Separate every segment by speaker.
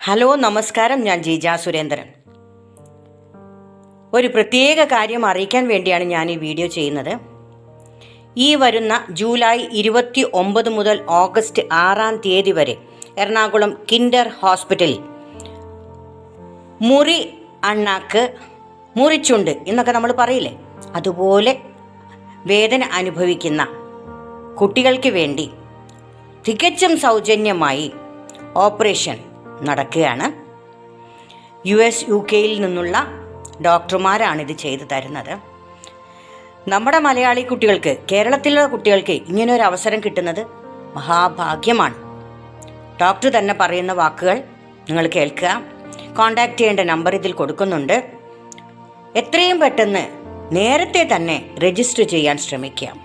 Speaker 1: Hello നമസ്കാരം. ഞാൻ ജീജ സുരേന്ദ്രൻ. ഒരു പ്രത്യേക കാര്യം അറിയിക്കാൻ വേണ്ടിയാണ് ഞാൻ ഈ വീഡിയോ ചെയ്യുന്നത്. ഈ വരുന്ന ജൂലൈ ഇരുപത്തി ഒമ്പത് മുതൽ ഓഗസ്റ്റ് ആറാം തീയതി വരെ എറണാകുളം കിൻഡർ ഹോസ്പിറ്റലിൽ മുറി അണ്ണാക്ക് മുറിച്ചുണ്ട് എന്നൊക്കെ നമ്മൾ പറയില്ലേ? അതുപോലെ വേദന അനുഭവിക്കുന്ന കുട്ടികൾക്ക് വേണ്ടി തികച്ചും സൗജന്യമായി ഓപ്പറേഷൻ നടക്കുകയാണ്. യു എസ് യു കെയിൽ നിന്നുള്ള ഡോക്ടർമാരാണ് ഇത് ചെയ്തു തരുന്നത്. നമ്മുടെ മലയാളി കുട്ടികൾക്ക് കേരളത്തിലുള്ള കുട്ടികൾക്ക് ഇങ്ങനെ ഒരു അവസരം കിട്ടുന്നത് മഹാഭാഗ്യമാണ്. ഡോക്ടർ തന്നെ പറയുന്ന വാക്കുകൾ നിങ്ങൾ കേൾക്കുക. കോണ്ടാക്ട് ചെയ്യേണ്ട നമ്പർ ഇതിൽ കൊടുക്കുന്നുണ്ട്. എത്രയും പെട്ടെന്ന് നേരത്തെ തന്നെ രജിസ്റ്റർ ചെയ്യാൻ ശ്രമിക്കാം.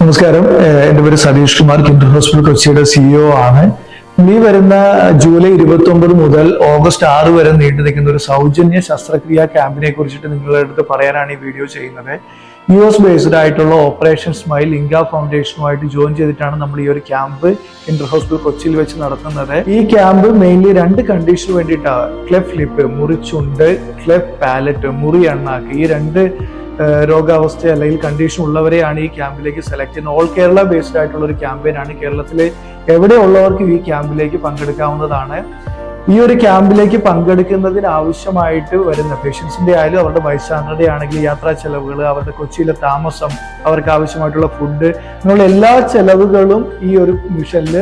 Speaker 2: നമസ്കാരം. എന്റെ പേര് സതീഷ് കുമാർ. കിൻഡർ ഹോസ്പിറ്റൽ കൊച്ചിയുടെ സിഇഒ ആണ്. ഈ വരുന്ന ജൂലൈ ഇരുപത്തി ഒമ്പത് മുതൽ ഓഗസ്റ്റ് ആറ് വരെ നീണ്ടു നിൽക്കുന്ന ഒരു സൗജന്യ ശസ്ത്രക്രിയാ ക്യാമ്പിനെ കുറിച്ചിട്ട് നിങ്ങളുടെ അടുത്ത് പറയാനാണ് ഈ വീഡിയോ ചെയ്യുന്നത്. യു എസ് ബേസ്ഡ് ആയിട്ടുള്ള ഓപ്പറേഷൻ സ്മൈൽ ഇംഗ ഫൗണ്ടേഷനുമായിട്ട് ജോയിൻ ചെയ്തിട്ടാണ് നമ്മൾ ഈ ഒരു ക്യാമ്പ് ഇന്റർ ഹോസ്പിറ്റൽ കൊച്ചിയിൽ വെച്ച് നടത്തുന്നത്. ഈ ക്യാമ്പ് മെയിൻലി രണ്ട് കണ്ടീഷന് വേണ്ടിയിട്ടാണ്. ക്ലെഫ് ലിപ്പ് മുറിച്ചുണ്ട് ക്ലെഫ് പാലറ്റ് മുറി എണ്ണാക്ക്. ഈ രണ്ട് രോഗാവസ്ഥ അല്ലെങ്കിൽ കണ്ടീഷൻ ഉള്ളവരെയാണ് ഈ ക്യാമ്പിലേക്ക് സെലക്ട് ചെയ്യുന്നത്. ഓൾ കേരള ബേസ്ഡ് ആയിട്ടുള്ള ഒരു ക്യാമ്പയിനാണ് കേരളത്തിലെ എവിടെയുള്ളവർക്കും ഈ ക്യാമ്പിലേക്ക് പങ്കെടുക്കാവുന്നതാണ്? ഈ ഒരു ക്യാമ്പിലേക്ക് പങ്കെടുക്കുന്നതിന് ആവശ്യമായിട്ട് വരുന്ന പേഷ്യൻസിന്റെ ആയാലും അവരുടെ വയസ്സാനുടെ ആണെങ്കിൽ യാത്രാ ചെലവുകൾ അവരുടെ കൊച്ചിയിലെ താമസം അവർക്ക് ആവശ്യമായിട്ടുള്ള ഫുഡ് അങ്ങനെയുള്ള എല്ലാ ചെലവുകളും ഈ ഒരു മിഷനിൽ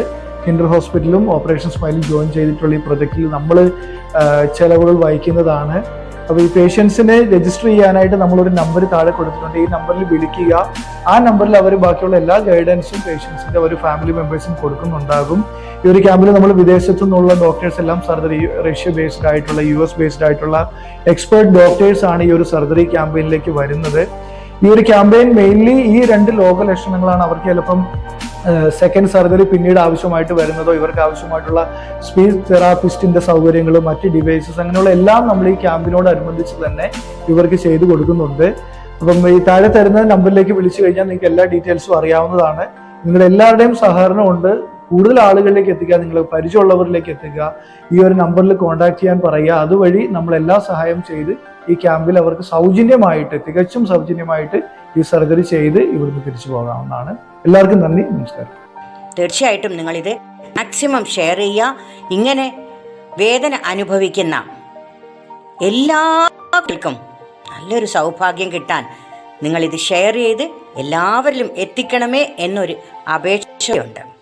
Speaker 2: കിൻഡർ ഹോസ്പിറ്റലും ഓപ്പറേഷൻ സ്മൈലും ജോയിൻ ചെയ്തിട്ടുള്ള ഈ പ്രൊജക്റ്റിൽ നമ്മൾ ചെലവുകൾ വഹിക്കുന്നതാണ്. അപ്പോൾ ഈ പേഷ്യൻസിനെ രജിസ്റ്റർ ചെയ്യാനായിട്ട് നമ്മളൊരു നമ്പർ താഴെ കൊടുത്തിട്ടുണ്ട്. ഈ നമ്പറിൽ വിളിക്കുക. ആ നമ്പറിൽ അവർ ബാക്കിയുള്ള എല്ലാ ഗൈഡൻസും പേഷ്യൻസിന്റെ ഒരു ഫാമിലി മെമ്പേഴ്സും കൊടുക്കുന്നുണ്ടാകും. ഈ ഒരു ക്യാമ്പിൽ നമ്മൾ വിദേശത്തു നിന്നുള്ള ഡോക്ടേഴ്സ് എല്ലാം സർജറി റഷ്യ ബേസ്ഡ് ആയിട്ടുള്ള യു എസ് ബേസ്ഡ് ആയിട്ടുള്ള എക്സ്പേർട്ട് ഡോക്ടേഴ്സ് ആണ് ഈ ഒരു സർജറി ക്യാമ്പയിനിലേക്ക് വരുന്നത്. ഈ ഒരു ക്യാമ്പയിൻ മെയിൻലി ഈ രണ്ട് ലോക ലക്ഷണങ്ങളാണ് അവർക്ക് ചിലപ്പം സെക്കൻഡ് സർജറി പിന്നീട് ആവശ്യമായിട്ട് വരുന്നതോ ഇവർക്ക് ആവശ്യമായിട്ടുള്ള സ്പീച്ച് തെറാപ്പിസ്റ്റിന്റെ സൗകര്യങ്ങളും മറ്റ് ഡിവൈസസ് അങ്ങനെയുള്ള എല്ലാം നമ്മൾ ഈ ക്യാമ്പിനോടനുബന്ധിച്ച് തന്നെ ഇവർക്ക് ചെയ്തു കൊടുക്കുന്നുണ്ട്. അപ്പം ഈ താഴെ തരുന്ന നമ്പറിലേക്ക് വിളിച്ചു കഴിഞ്ഞാൽ നിങ്ങൾക്ക് എല്ലാ ഡീറ്റെയിൽസും അറിയാവുന്നതാണ്. നിങ്ങളുടെ എല്ലാവരുടെയും സഹകരണം ഉണ്ട് കൂടുതൽ ആളുകളിലേക്ക് എത്തിക്കുക നിങ്ങൾ പരിചയമുള്ളവരിലേക്ക് എത്തിക്കുക ഈ ഒരു നമ്പറിൽ കോൺടാക്ട് ചെയ്യാൻ പറയുക. അതുവഴി നമ്മൾ എല്ലാ സഹായം ചെയ്ത് ഈ ക്യാമ്പിൽ അവർക്ക് സൗജന്യമായിട്ട് തികച്ചും സൗജന്യമായിട്ട് ഈ സർജറി ചെയ്ത് ഇവിടുന്ന് തിരിച്ചു പോകാവുന്നതാണ്. എല്ലാവർക്കും നന്ദി നമസ്കാരം.
Speaker 1: തീർച്ചയായിട്ടും നിങ്ങളിത് മാക്സിമം ഷെയർ ചെയ്യുക. ഇങ്ങനെ വേദന അനുഭവിക്കുന്ന എല്ലാവർക്കും നല്ലൊരു സൗഭാഗ്യം കിട്ടാൻ നിങ്ങളിത് ഷെയർ ചെയ്ത് എല്ലാവരിലും എത്തിക്കണമേ എന്നൊരു അപേക്ഷയുണ്ട്.